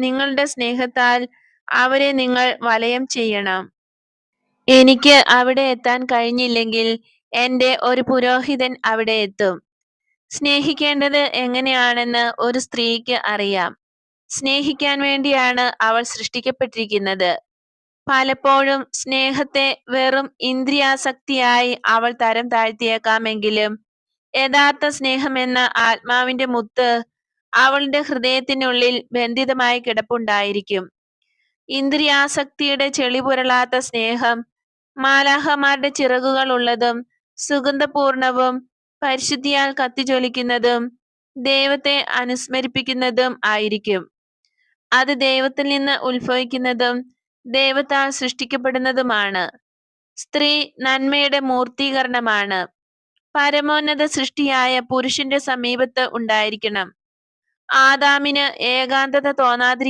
നിങ്ങളുടെ സ്നേഹത്താൽ അവരെ നിങ്ങൾ വലയം ചെയ്യണം. എനിക്ക് അവിടെ എത്താൻ കഴിഞ്ഞില്ലെങ്കിൽ എന്റെ ഒരു പുരോഹിതൻ അവിടെ എത്തും. സ്നേഹിക്കേണ്ടത് എങ്ങനെയാണെന്ന് ഒരു സ്ത്രീക്ക് അറിയാം. സ്നേഹിക്കാൻ വേണ്ടിയാണ് അവൾ സൃഷ്ടിക്കപ്പെട്ടിരിക്കുന്നത്. പലപ്പോഴും സ്നേഹത്തെ വെറും ഇന്ദ്രിയാസക്തിയായി അവൾ തരം താഴ്ത്തിയേക്കാമെങ്കിലും യഥാർത്ഥ സ്നേഹമെന്ന ആത്മാവിന്റെ മുത്ത് അവളുടെ ഹൃദയത്തിനുള്ളിൽ ബന്ധിതമായി കിടപ്പുണ്ടായിരിക്കും. ഇന്ദ്രിയാസക്തിയുടെ ചെളിപുരളാത്ത സ്നേഹം മാലാഹമാരുടെ ചിറകുകൾ ഉള്ളതും സുഗന്ധപൂർണവും പരിശുദ്ധിയാൽ കത്തിജ്വലിക്കുന്നതും ദൈവത്തെ അനുസ്മരിപ്പിക്കുന്നതും ആയിരിക്കും. അത് ദൈവത്തിൽ നിന്ന് ഉത്ഭവിക്കുന്നതും ദൈവത്താൽ സൃഷ്ടിക്കപ്പെടുന്നതുമാണ്. സ്ത്രീ നന്മയുടെ മൂർത്തീകരണമാണ്. പരമോന്നത സൃഷ്ടിയായ പുരുഷന്റെ സമീപത്ത് ഉണ്ടായിരിക്കണം. ആദാമിന് ഏകാന്തത തോന്നാതിരി